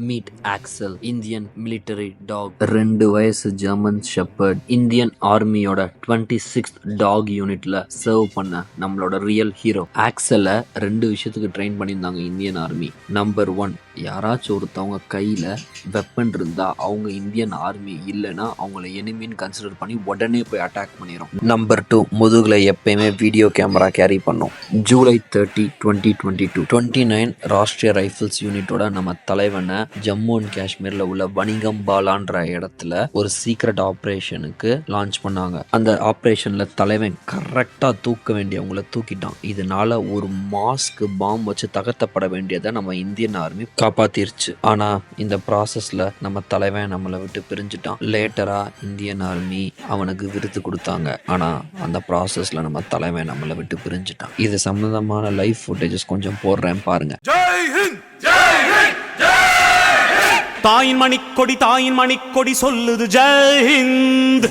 Meet Axel Indian military dog ரெண்டு வயசு German shepherd Indian ஆர்மியோட டுவெண்ட்டி சிக்ஸ்த் டாக் யூனிட்ல சர்வ் பண்ண நம்மளோட ரியல் ஹீரோ ஆக்சலை ரெண்டு விஷயத்துக்கு ட்ரெயின் பண்ணியிருந்தாங்க இந்தியன் ஆர்மி நம்பர் ஒன் யாராச்சும் ஒருத்தவங்க கையில் வெப்பன் இருந்தால் அவங்க இந்தியன் ஆர்மி இல்லைன்னா அவங்கள எனிமின்னு கன்சிடர் பண்ணி உடனே போய் அட்டாக் பண்ணிடும் நம்பர் டூ முதுகில் எப்பயுமே வீடியோ கேமரா கேரி பண்ணும். July thirty twenty twenty two twenty nine Rashtriya rifles யூனிட்டோட நம்ம தலைவனை ஜம்மு அண்ட் காஷ்மீரில் உள்ள வணிகம்பாலான்ற இடத்துல ஒரு சீக்ரெட் ஆப்ரேஷனுக்கு லான்ச் பண்ணாங்க. அந்த ஆப்ரேஷனில் தலைவன் கரெக்டாக தூக்க வேண்டியவங்கள தூக்கிட்டான். இதனால ஒரு மாஸ்க்கு பாம்பு வச்சு தகர்த்தப்பட வேண்டியதை நம்ம இந்தியன் ஆர்மி காப்பாத்திருச்சு. ஆனா இந்த ப்ராசஸ்ல நம்ம தலைவன் நம்மளை விட்டு பிரிஞ்சுட்டான். லேட்டரா இந்தியன் ஆர்மி அவனுக்கு விருது கொடுத்தாங்க. ஆனா அந்த ப்ராசஸ்ல நம்ம தலைவன் நம்மளை விட்டு பிரிஞ்சுட்டான். இது சம்பந்தமான லைவ் ஃபுட்டேஜஸ் கொஞ்சம் போடுறேன் பாருங்க. தாயின் மணிக்கொடி தாயின் மணிக்கொடி சொல்லுது ஜெய்ஹிந்த்.